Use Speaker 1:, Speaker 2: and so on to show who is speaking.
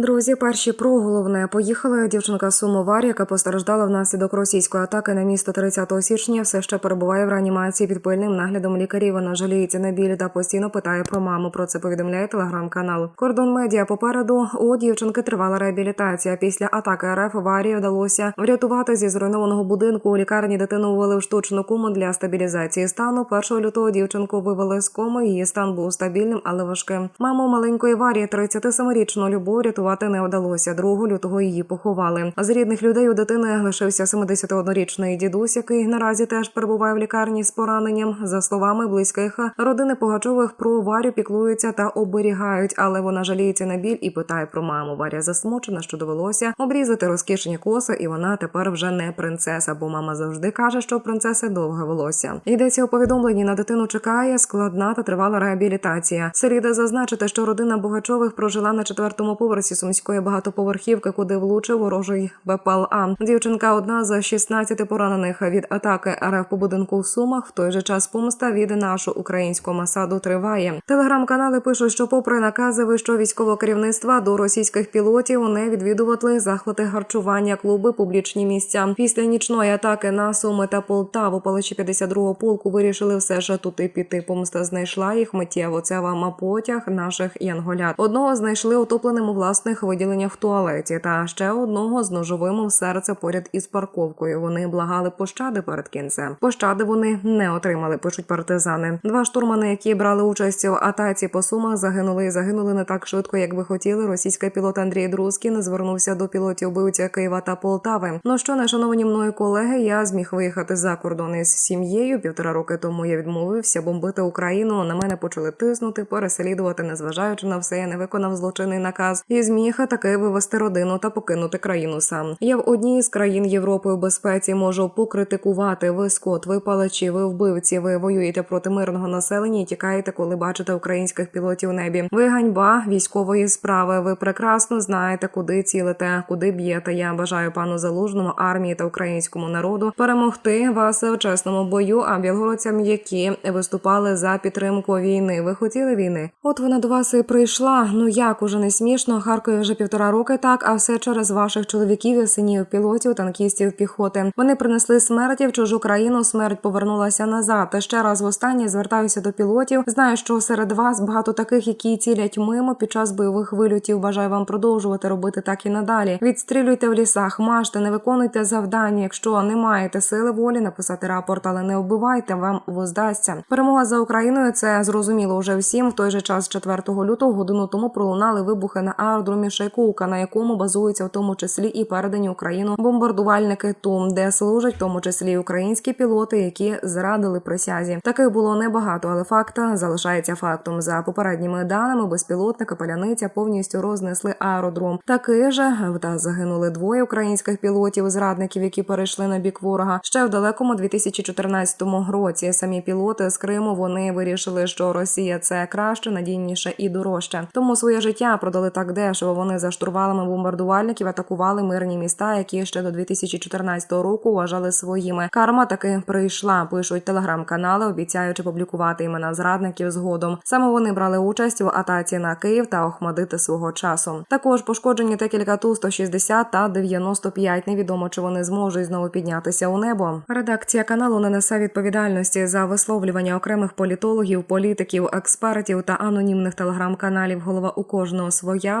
Speaker 1: Друзі, перші про головне поїхала дівчинка з Сумовар, яка постраждала внаслідок російської атаки на місто 30 січня. Все ще перебуває в реанімації під пильним наглядом лікарів. Вона жаліється на біль та постійно питає про маму. Про це повідомляє телеграм-канал. Кордон медіа попереду у дівчинки тривала реабілітація. Після атаки РФ аварії вдалося врятувати зі зруйнованого будинку. У лікарні дитину ввели штучну кому для стабілізації стану. 1 лютого дівчинку вивели з коми. Її стан був стабільним, але важким. Маму маленької Варі, 37-річну любов, рятувати не вдалося. 2 лютого її поховали. З рідних людей у дитини лишився 71-річний дідусь, який наразі теж перебуває в лікарні з пораненням. За словами близьких, родини Погачових про Варю піклуються та оберігають, але вона жаліється на біль і питає про маму. Варя засмучена, що довелося обрізати розкішені коси, і вона тепер вже не принцеса, бо мама завжди каже, що принцеси довге волосся. Йдеться у повідомленні на дитину чекає складна та тривала реабілітація. Слід зазначити, що родина Богачових прожила на четвертому поверсі сумської багатоповерхівки, куди влучив ворожий БПЛА. Дівчинка одна з 16 поранених від атаки РФ по будинку в Сумах. В той же час помста від нашого українського масаду триває. Телеграм-канали пишуть, що, попри накази вищого військового керівництва до російських пілотів, не відвідували захвати харчування, клуби, публічні місця. Після нічної атаки на Суми та Полтаву паличі 52-го полку вирішили все ж туди піти. Помста знайшла їх миттєво. Це вам потяг наших янголят. Одного знайшли утопленим у власних виділеннях в туалеті, та ще одного з ножовим в серце поряд із парковкою. Вони благали пощади перед кінцем. Пощади вони не отримали. Пишуть партизани. Два штурмани, які брали участь у атаці по сумах, загинули і загинули не так швидко, як би хотіли. Російський пілот Андрій Друзкін звернувся до пілотів убивця Києва та Полтави. Ну що, не шановані мною колеги, я зміг виїхати за кордон із сім'єю. Півтора роки тому я відмовився бомбити Україну. На мене почали тиснути, переслідувати, незважаючи на все, я не виконав злочинний наказ і зміг таки вивести родину та покинути країну сам. Я в одній з країн Європи в безпеці можу покритикувати. Ви скот, ви палачі, ви вбивці. Ви воюєте проти мирного населення і тікаєте, коли бачите українських пілотів в небі. Ви ганьба військової справи. Ви прекрасно знаєте, куди цілите, куди б'єте. Я бажаю пану залужному армії та українському народу перемогти вас в чесному бою. А білгородцям, які виступали за підтримку війни. Ви хотіли війни? От вона до вас і прийшла. Ну як уже не смішно. Харкові вже півтора роки так, а все через ваших чоловіків і синів пілотів, танкістів, піхоти. Вони принесли смерті в чужу країну. Смерть повернулася назад. Та ще раз востаннє звертаюся до пілотів. Знаю, що серед вас багато таких, які цілять мимо під час бойових вильотів. Бажаю вам продовжувати робити так і надалі. Відстрілюйте в лісах, мажте, не виконуйте завдання. Якщо не маєте сили волі написати рапорт, але не вбивайте, вам воздасться. Перемога за Україною це зрозуміло вже всім. В той же час, 4 лютого, годину тому пролунали вибухи на аеродромі Шайкука, на якому базуються в тому числі і передані Україну бомбардувальники Тум, де служать в тому числі українські пілоти, які зрадили присязі. Таких було небагато, але факт залишається фактом. За попередніми даними, безпілотника паляниця повністю рознесли аеродром. Такий же та загинули двоє українських пілотів, зрадників, які перейшли на бік ворога. Ще в далекому 2014 році. Самі пілоти з Криму вони вирішили, що Росія це краще, надійніше і дорожче. Тому своє життя продали так дешево. Вони за штурвалами бомбардувальників атакували мирні міста, які ще до 2014 року вважали своїми. Карма таки прийшла. Пишуть телеграм-канали, обіцяючи публікувати імена зрадників згодом. Саме вони брали участь в атаці на Київ та Охмадити свого часу. Також пошкоджені декілька ту 160 та 95. Невідомо чи вони зможуть знову піднятися у небо. Редакція каналу не несе відповідальності за висловлювання окремих політологів, політиків, експертів та анонімних телеграм-каналів. Голова у кожного своя